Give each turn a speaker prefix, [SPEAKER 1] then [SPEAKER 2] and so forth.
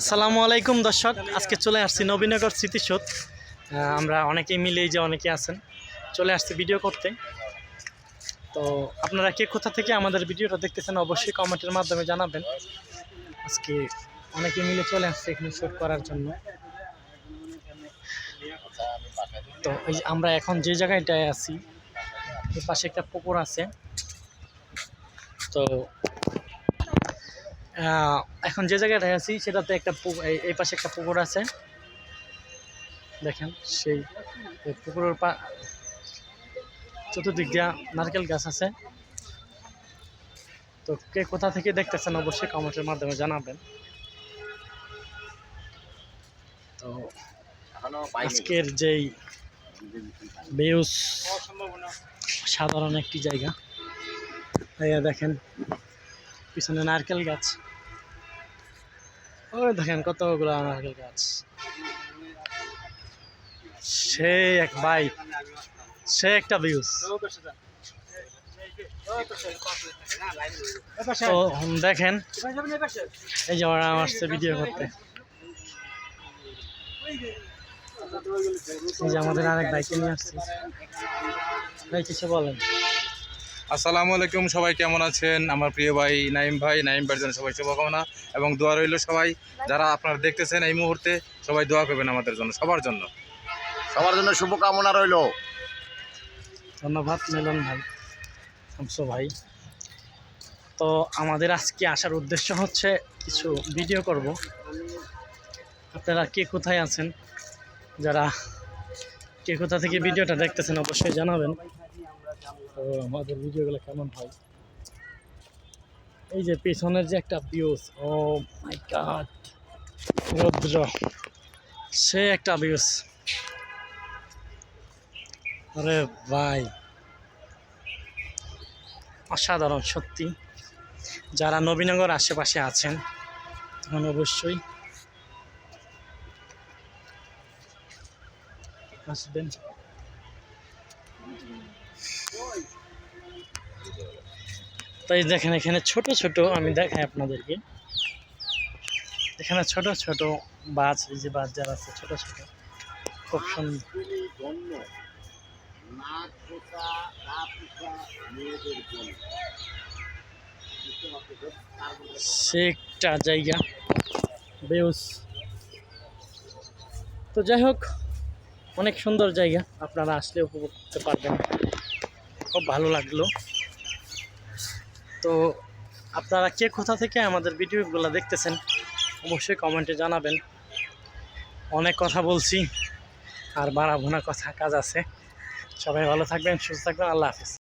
[SPEAKER 1] আসসালামু আলাইকুম দর্শক, আজকে চলে আসছি নবীনগর স্মৃতিসৌধ। আমরা অনেকেই মিলেই যে অনেকে আছেন, চলে আসছি ভিডিও করতে। তো আপনারা কে কোথা থেকে আমাদের ভিডিওটা দেখতেছেন অবশ্যই কমেন্টের মাধ্যমে জানাবেন। আজকে অনেকে মিলে চলে আসছে এখানে শ্যুট করার জন্য। তো এই আমরা এখন যে জায়গাটায় আছি পাশে একটা পুকুর আছে। তো এখন যে জায়গাটায় আছি, সেটাতে একটা এই- পাশে একটা পুকুর আছে। দেখেন, সেই পুকুরের পা চতুর্দিক দিয়া নারকেল গাছ আছে। তো কে কোথা থেকে দেখতেছেন অবশ্যই কমেন্টের মাধ্যমে জানাবেন। তো আজকের যেই বেউস সাধারণ একটি জায়গা। দেখেন, পিছনে নারকেল গাছ। ওই দেখেন কতগুলো নারকেল গাছ। সে এক বাইক সে একটা ভিউজ দেখেন, এই যে ওরা আসছে ভিডিও করতে। এই যে আমাদের আরেক বাইকে নিয়ে আসছে। কিছু বলেন।
[SPEAKER 2] আসসালামু আলাইকুম সবাই কেমন আছেন? আমার প্রিয় ভাই নাইম ভাই নাইম ভাইয়ের জন্য সবাই শুভকামনা এবং দোয়া রইল সবাই। যারা আপনারা দেখতেছেন এই মুহূর্তে সবাই দোয়া করবেন আমাদের জন্য সবার জন্য।
[SPEAKER 3] সবার জন্য শুভকামনা রইল।
[SPEAKER 1] ধন্যবাদ মিলন ভাই শামসু ভাই। তো আমাদের আজকে আসার উদ্দেশ্য হচ্ছে কিছু ভিডিও করব। আপনারা কে কোথায় আছেন? যারা কে কোথা থেকে ভিডিওটা দেখতেছেন অবশ্যই জানাবেন। তো আমাদের ভিডিওগুলো কেমন হয়? এই যে পেছনের যে একটা ভিউজ ও মাই গড রৌদ্র, সে একটা ভিউজ আরে ভাই, অসাধারণ, সত্যি। যারা নবীনগর আশেপাশে আছেন তখন অবশ্যই আসবেন। তাই দেখেন, এখানে ছোট ছোট আমি দেখাই আপনাদেরকে। এখানে ছোট ছোট বাস এই যে বাস যারা আছে, ছোট ছোট, খুব সুন্দর। একটা জায়গা, বেউস। তো যাই হোক, অনেক সুন্দর জায়গা, আপনারা আসলে উপভোগ করতে পারবেন। খুব ভালো লাগল। তো আপনারা কে কোথা থেকে আমাদের ভিডিওগুলো দেখতেছেন, অবশ্যই কমেন্টে জানাবেন। অনেক কথা বলছি, আর বাড়াবো না, কথা কাজ আছে। সবাই ভালো থাকবেন, সুস্থ থাকবেন, আল্লাহ হাফিজ।